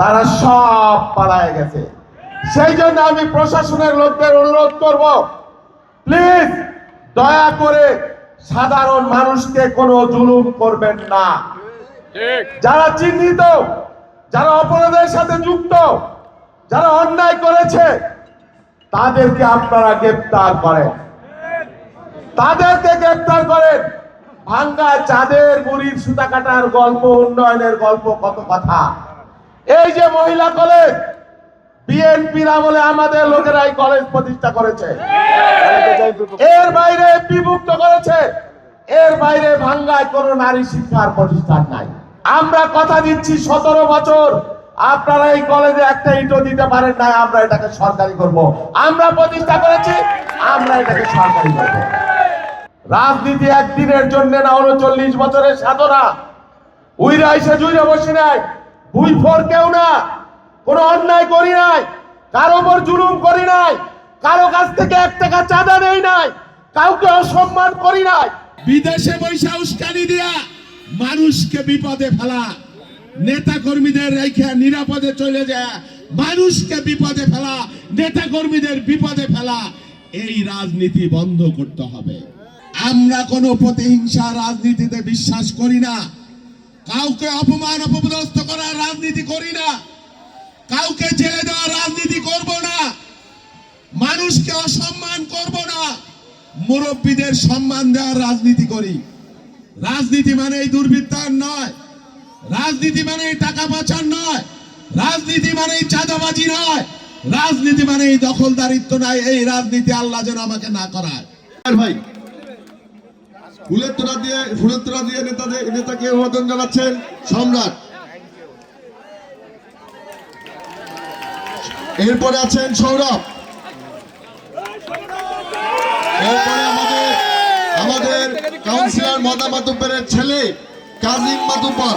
তারা সব পালায় গেছে। সেই জন্য আমি প্রশাসনের লোকদের অনুরোধ করব প্লিজ দয়া করে সাধারণ মানুষকে কোনো জুলুম করবেন না। যারা চিহ্নিত যারা অপরাধের সাথে যুক্ত যারা অন্যায় করেছে তাদেরকে আপনারা গ্রেপ্তার করেন। তাদেরকে গ্রেপ্তার করেন। ভাঙ্গা চাঁদের মুড়ির সুতা কাটার গল্প উন্নয়নের গল্প কত কথা। এই যে মহিলা কলেজ, বিএনপির আমলে আমাদের লোকেরাই কলেজ প্রতিষ্ঠা করেছে। এর বাইরে বিমুক্ত করেছে। এর বাইরে ভাঙ্গায় কোনো নারী শিক্ষার প্রতিষ্ঠান নাই। আমরা কথা দিচ্ছি সতেরো বছর। আপনারা এই কলেজে একটা ইটও দিতে পারেন না আমরা এটাকে সরকারি করব। আমরা প্রতিষ্ঠা করেছি, আমরা এটাকে সরকারি করব। রাজনীতি একদিনের জন্য না, উনচল্লিশ বছরের সাধনা। উইরা এসে জুইরা বসে নাই। ভুই ফোর কেউ না। কোনো অন্যায় করি নাই, কারও ওপর জুলুম করি নাই, কারও কাছ থেকে এক টাকা চাঁদা নেই নাই, কাউকে অসম্মান করি নাই। বিদেশে বৈশা উস্কানি দিয়া মানুষকে বিপদে ফেলা। নেতা কর্মীদের রেখে নিরাপদে চলে যায় মানুষকে বিপদে ফেলা নেতা কর্মীদের বিপদে ফেলা। এই রাজনীতি বন্ধ করতে হবে। আমরা কোনো প্রতিহিংসা রাজনীতিতে বিশ্বাস করি না। কাউকে অপমান অপদস্থ করার রাজনীতি করি না। কাউকে জেলে দেওয়ার রাজনীতি করব না। মানুষকে অসম্মান করব না। মুরব্বীদের সম্মান দেওয়ার রাজনীতি করি। রাজনীতি মানে এই দুর্বৃত্তার নয়। রাজনীতি মানে টাকা পাচার নয়। রাজনীতি মানে চাঁদাবাজি নয়। রাজনীতি মানে দখলদারিত্ব নয়। এই রাজনীতি আল্লাহ যেন আমাকে না করায়। ভাই ফুলের দিয়ে ফুলের দিয়ে নেতাদের, নেতাকে অভিবাদন জানাচ্ছেন সম্রাট। এরপরে আছেন সৌরভ। এরপরে আমাদের আমাদের কাউন্সিলর মদা মাতুব্বরের ছেলে কাজিম মাতুব্বর